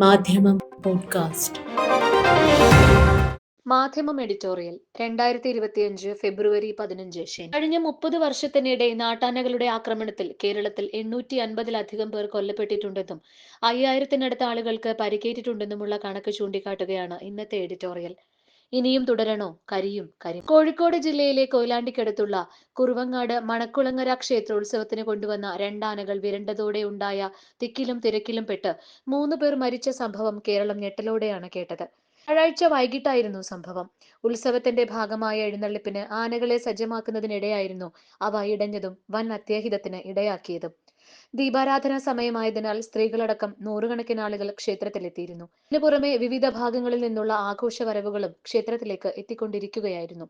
മാധ്യമം പോഡ്കാസ്റ്റ്. മാധ്യമം എഡിറ്റോറിയൽ രണ്ടായിരത്തി ഇരുപത്തിയഞ്ച് ഫെബ്രുവരി പതിനഞ്ച് ശനി. കഴിഞ്ഞ മുപ്പത് വർഷത്തിനിടെ നാട്ടാനകളുടെ ആക്രമണത്തിൽ കേരളത്തിൽ എണ്ണൂറ്റി അൻപതിലധികം പേർ കൊല്ലപ്പെട്ടിട്ടുണ്ടെന്നും അയ്യായിരത്തിനടുത്ത ആളുകൾക്ക് പരിക്കേറ്റിട്ടുണ്ടെന്നുമുള്ള കണക്ക് ചൂണ്ടിക്കാട്ടുകയാണ് ഇന്നത്തെ എഡിറ്റോറിയൽ. ഇനിയും തുടരണോ? കരിയും കരി കോഴിക്കോട് ജില്ലയിലെ കൊയിലാണ്ടിക്കടുത്തുള്ള കുറുവങ്ങാട് മണക്കുളങ്ങര ക്ഷേത്രോത്സവത്തിന് കൊണ്ടുവന്ന രണ്ടാനകൾ വിരണ്ടതോടെ ഉണ്ടായ തിക്കിലും തിരക്കിലും പെട്ട് മൂന്ന് പേർ മരിച്ച സംഭവം കേരളം ഞെട്ടലോടെയാണ് കേട്ടത്. വ്യാഴാഴ്ച വൈകിട്ടായിരുന്നു സംഭവം. ഉത്സവത്തിന്റെ ഭാഗമായ എഴുന്നള്ളിപ്പിന് ആനകളെ സജ്ജമാക്കുന്നതിനിടെയായിരുന്നു അവ ഇടഞ്ഞതും വൻ അത്യാഹിതത്തിന് ഇടയാക്കിയതും. ദീപാരാധന സമയമായതിനാൽ സ്ത്രീകളടക്കം നൂറുകണക്കിന് ആളുകൾ ക്ഷേത്രത്തിലെത്തിയിരുന്നു. ഇതിനു പുറമെ വിവിധ ഭാഗങ്ങളിൽ നിന്നുള്ള ആഘോഷ വരവുകളും ക്ഷേത്രത്തിലേക്ക് എത്തിക്കൊണ്ടിരിക്കുകയായിരുന്നു.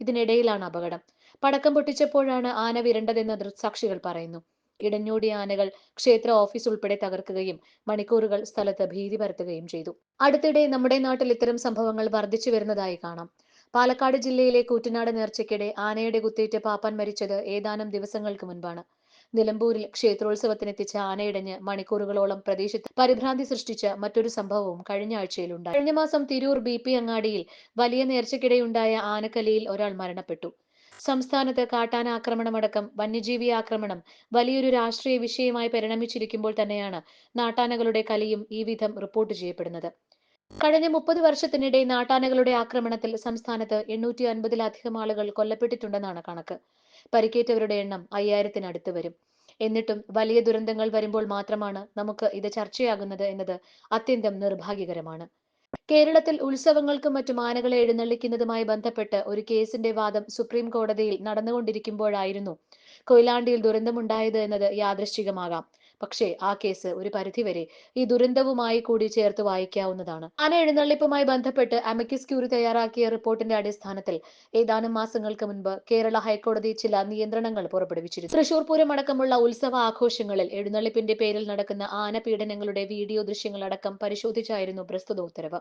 ഇതിനിടയിലാണ് അപകടം. പടക്കം പൊട്ടിച്ചപ്പോഴാണ് ആന വിരണ്ടതെന്ന് ദൃക്സാക്ഷികൾ പറയുന്നു. ഇടഞ്ഞോടിയ ആനകൾ ക്ഷേത്ര ഓഫീസ് ഉൾപ്പെടെ തകർക്കുകയും മണിക്കൂറുകൾ സ്ഥലത്ത് ഭീതി പരത്തുകയും ചെയ്തു. അടുത്തിടെ നമ്മുടെ നാട്ടിൽ ഇത്തരം സംഭവങ്ങൾ വർദ്ധിച്ചു വരുന്നതായി കാണാം. പാലക്കാട് ജില്ലയിലെ കൂറ്റനാട് നേർച്ചയ്ക്കിടെ ആനയുടെ കുത്തേറ്റ് പാപ്പാൻ മരിച്ചത് ഏതാനും ദിവസങ്ങൾക്ക് മുൻപാണ്. നിലമ്പൂരിൽ ക്ഷേത്രോത്സവത്തിനെത്തിച്ച ആനയിടഞ്ഞ് മണിക്കൂറുകളോളം പ്രദേശത്ത് പരിഭ്രാന്തി സൃഷ്ടിച്ച മറ്റൊരു സംഭവവും കഴിഞ്ഞ ആഴ്ചയിലുണ്ടായി. കഴിഞ്ഞ മാസം തിരൂർ ബി പി അങ്ങാടിയിൽ വലിയ നേർച്ചയ്ക്കിടെയുണ്ടായ ആനക്കലിയിൽ ഒരാൾ മരണപ്പെട്ടു. സംസ്ഥാനത്ത് കാട്ടാന ആക്രമണമടക്കം വന്യജീവി ആക്രമണം വലിയൊരു രാഷ്ട്രീയ വിഷയമായി പരിണമിച്ചിരിക്കുമ്പോൾ തന്നെയാണ് നാട്ടാനകളുടെ കലിയും ഈ വിധം റിപ്പോർട്ട് ചെയ്യപ്പെടുന്നത്. കഴിഞ്ഞ മുപ്പത് വർഷത്തിനിടെ നാട്ടാനകളുടെ ആക്രമണത്തിൽ സംസ്ഥാനത്ത് എണ്ണൂറ്റി അൻപതിലധികം ആളുകൾ കൊല്ലപ്പെട്ടിട്ടുണ്ടെന്നാണ് കണക്ക്. പരിക്കേറ്റവരുടെ എണ്ണം അയ്യായിരത്തിനടുത്ത് വരും. എന്നിട്ടും വലിയ ദുരന്തങ്ങൾ വരുമ്പോൾ മാത്രമാണ് നമുക്ക് ഇത് ചർച്ചയാകുന്നത് എന്നത് അത്യന്തം നിർഭാഗ്യകരമാണ്. കേരളത്തിൽ ഉത്സവങ്ങൾക്കും മറ്റു ആനകളെ എഴുന്നള്ളിക്കുന്നതുമായി ബന്ധപ്പെട്ട് ഒരു കേസിന്റെ വാദം സുപ്രീം കോടതിയിൽ നടന്നുകൊണ്ടിരിക്കുമ്പോഴായിരുന്നു കൊയിലാണ്ടിയിൽ ദുരന്തമുണ്ടായത് എന്നത് യാദൃശ്ചികമാകാം. പക്ഷേ ആ കേസ് ഒരു പരിധിവരെ ഈ ദുരന്തവുമായി കൂടി ചേർത്ത് വായിക്കാവുന്നതാണ്. ആന എഴുന്നള്ളിപ്പുമായി ബന്ധപ്പെട്ട് അമിക്കസ് ക്യൂറി തയ്യാറാക്കിയ റിപ്പോർട്ടിന്റെ അടിസ്ഥാനത്തിൽ ഏതാനും മാസങ്ങൾക്ക് മുൻപ് കേരള ഹൈക്കോടതി ചില നിയന്ത്രണങ്ങൾ പുറപ്പെടുവിച്ചിരുന്നു. തൃശൂർ പൂരം അടക്കമുള്ള ഉത്സവ ആഘോഷങ്ങളിൽ എഴുന്നള്ളിപ്പിന്റെ പേരിൽ നടക്കുന്ന ആന പീഡനങ്ങളുടെ വീഡിയോ ദൃശ്യങ്ങളടക്കം പരിശോധിച്ചായിരുന്നു പ്രസ്തുത ഉത്തരവ്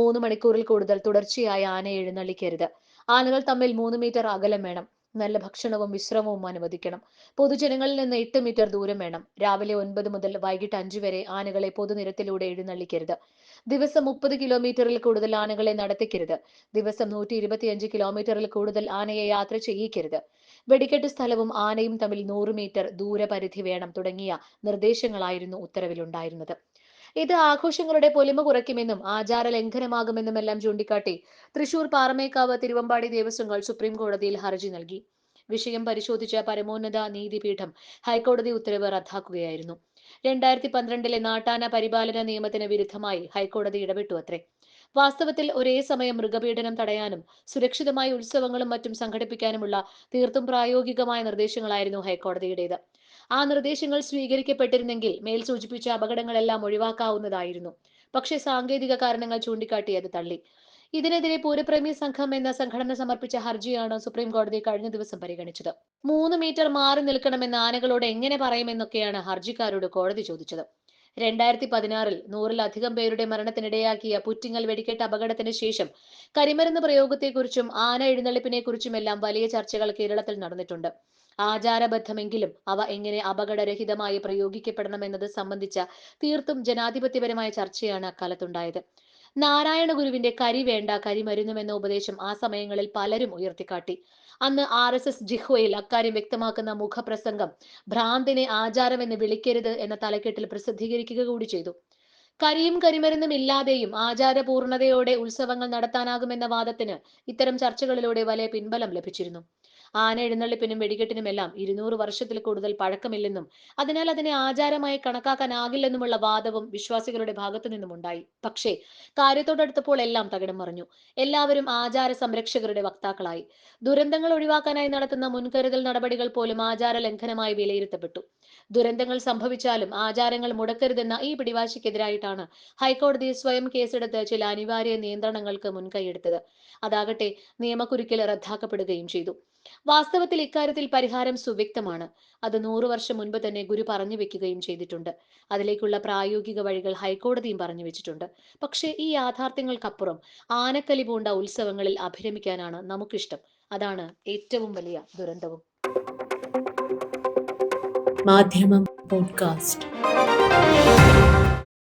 മൂന്ന് മണിക്കൂറിൽ കൂടുതൽ തുടർച്ചയായി ആന എഴുന്നള്ളിക്കരുത്. ആനകൾ തമ്മിൽ മൂന്ന് മീറ്റർ അകലം വേണം. നല്ല ഭക്ഷണവും വിശ്രമവും അനുവദിക്കണം. പൊതുജനങ്ങളിൽ നിന്ന് എട്ട് മീറ്റർ ദൂരം വേണം. രാവിലെ ഒൻപത് മുതൽ വൈകിട്ട് അഞ്ചു വരെ ആനകളെ പൊതുനിരത്തിലൂടെ എഴുന്നള്ളിക്കരുത്. ദിവസം മുപ്പത് കിലോമീറ്ററിൽ കൂടുതൽ ആനകളെ നടത്തിക്കരുത്. ദിവസം നൂറ്റി ഇരുപത്തിയഞ്ച് കിലോമീറ്ററിൽ കൂടുതൽ ആനയെ യാത്ര ചെയ്യിക്കരുത്. വെടിക്കെട്ട് സ്ഥലവും ആനയും തമ്മിൽ നൂറ് മീറ്റർ ദൂരപരിധി വേണം തുടങ്ങിയ നിർദ്ദേശങ്ങളായിരുന്നു ഉത്തരവിലുണ്ടായിരുന്നത്. ഇത് ആഘോഷങ്ങളുടെ പൊലിമ കുറയ്ക്കുമെന്നും ആചാര ലംഘനമാകുമെന്നും എല്ലാം ചൂണ്ടിക്കാട്ടി തൃശൂർ പാറമേക്കാവ് തിരുവമ്പാടി ദേവസ്വങ്ങൾ സുപ്രീം കോടതിയിൽ ഹർജി നൽകി. വിഷയം പരിശോധിച്ച പരമോന്നത നീതിപീഠം ഹൈക്കോടതി ഉത്തരവ് റദ്ദാക്കുകയായിരുന്നു. രണ്ടായിരത്തി പന്ത്രണ്ടിലെ നാട്ടാന പരിപാലന നിയമത്തിന് വിരുദ്ധമായി ഹൈക്കോടതി ഇടപെട്ടു അത്രേ. വാസ്തവത്തിൽ ഒരേ സമയം മൃഗപീഡനം തടയാനും സുരക്ഷിതമായ ഉത്സവങ്ങളും മറ്റും സംഘടിപ്പിക്കാനുമുള്ള തീർത്തും പ്രായോഗികമായ നിർദ്ദേശങ്ങളായിരുന്നു ഹൈക്കോടതിയുടേത്. ആ നിർദ്ദേശങ്ങൾ സ്വീകരിക്കപ്പെട്ടിരുന്നെങ്കിൽ മേൽ സൂചിപ്പിച്ച അപകടങ്ങളെല്ലാം ഒഴിവാക്കാവുന്നതായിരുന്നു. പക്ഷേ സാങ്കേതിക കാരണങ്ങൾ ചൂണ്ടിക്കാട്ടി അത് തള്ളി. ഇതിനെതിരെ പൂരപ്രേമി സംഘം എന്ന സംഘടന സമർപ്പിച്ച ഹർജിയാണ് സുപ്രീം കോടതി കഴിഞ്ഞ ദിവസം പരിഗണിച്ചത്. മൂന്ന് മീറ്റർ മാറി നിൽക്കണമെന്ന് ആനകളോട് എങ്ങനെ പറയുമെന്നൊക്കെയാണ് ഹർജിക്കാരോട് കോടതി ചോദിച്ചത്. രണ്ടായിരത്തി പതിനാറിൽ നൂറിലധികം പേരുടെ മരണത്തിനിടയാക്കിയ പുറ്റിങ്ങൽ വെടിക്കെട്ട് അപകടത്തിന് ശേഷം കരിമരുന്ന് പ്രയോഗത്തെക്കുറിച്ചും ആന എഴുന്നള്ളിപ്പിനെക്കുറിച്ചുമെല്ലാം വലിയ ചർച്ചകൾ കേരളത്തിൽ നടന്നിട്ടുണ്ട്. ആചാരബദ്ധമെങ്കിലും അവ എങ്ങനെ അപകടരഹിതമായി പ്രയോഗിക്കപ്പെടണമെന്നത് സംബന്ധിച്ച തീർത്തും ജനാധിപത്യപരമായ ചർച്ചയാണ് അക്കാലത്തുണ്ടായത്. നാരായണ ഗുരുവിന്റെ കരി വേണ്ട കരി എന്ന ഉപദേശം ആ സമയങ്ങളിൽ പലരും ഉയർത്തിക്കാട്ടി. അന്ന് ആർ എസ് എസ് ജിഹ്വയിൽ അക്കാര്യം വ്യക്തമാക്കുന്ന മുഖപ്രസംഗം ഭ്രാന്തിനെ ആചാരമെന്ന് വിളിക്കരുത് എന്ന തലക്കെട്ടിൽ പ്രസിദ്ധീകരിക്കുക കൂടി ചെയ്തു. കരിയും കരിമരുന്നും ഇല്ലാതെയും ആചാരപൂർണതയോടെ ഉത്സവങ്ങൾ നടത്താനാകുമെന്ന വാദത്തിന് ഇത്തരം ചർച്ചകളിലൂടെ വലിയ പിൻബലം ലഭിച്ചിരുന്നു. ആന എഴുന്നള്ളിപ്പിനും വെടികെട്ടിനുമെല്ലാം ഇരുന്നൂറ് വർഷത്തിൽ കൂടുതൽ പഴക്കമില്ലെന്നും അതിനാൽ അതിനെ ആചാരമായി കണക്കാക്കാനാകില്ലെന്നുമുള്ള വാദവും വിശ്വാസികളുടെ ഭാഗത്തു നിന്നും ഉണ്ടായി. പക്ഷേ കാര്യത്തോടടുത്തപ്പോൾ എല്ലാം തകിടം മറിഞ്ഞു. എല്ലാവരും ആചാര സംരക്ഷകരുടെ വക്താക്കളായി. ദുരന്തങ്ങൾ ഒഴിവാക്കാനായി നടത്തുന്ന മുൻകരുതൽ നടപടികൾ പോലും ആചാര ലംഘനമായി വിലയിരുത്തപ്പെട്ടു. ദുരന്തങ്ങൾ സംഭവിച്ചാലും ആചാരങ്ങൾ മുടക്കരുതെന്ന ഈ പിടിവാശിക്കെതിരായിട്ടാണ് ഹൈക്കോടതി സ്വയം കേസെടുത്ത് ചില അനിവാര്യ നിയന്ത്രണങ്ങൾക്ക് മുൻകൈയെടുത്തത് അതാകട്ടെ നിയമക്കുരുക്കിൽ റദ്ദാക്കപ്പെടുകയും ചെയ്തു. വാസ്തവത്തിൽ ഇക്കാര്യത്തിൽ പരിഹാരം സുവ്യക്തമാണ്. അത് നൂറു വർഷം മുൻപ് തന്നെ ഗുരു പറഞ്ഞു വെക്കുകയും ചെയ്തിട്ടുണ്ട്. അതിലേക്കുള്ള പ്രായോഗിക വഴികൾ ഹൈക്കോടതിയും പറഞ്ഞു വെച്ചിട്ടുണ്ട്. പക്ഷേ ഈ യാഥാർത്ഥ്യങ്ങൾക്കപ്പുറം ആനക്കലി പൂണ്ട ഉത്സവങ്ങളിൽ അഭിരമിക്കാനാണ് നമുക്കിഷ്ടം. അതാണ് ഏറ്റവും വലിയ ദുരന്തവും. മാധ്യമം പോഡ്കാസ്റ്റ്.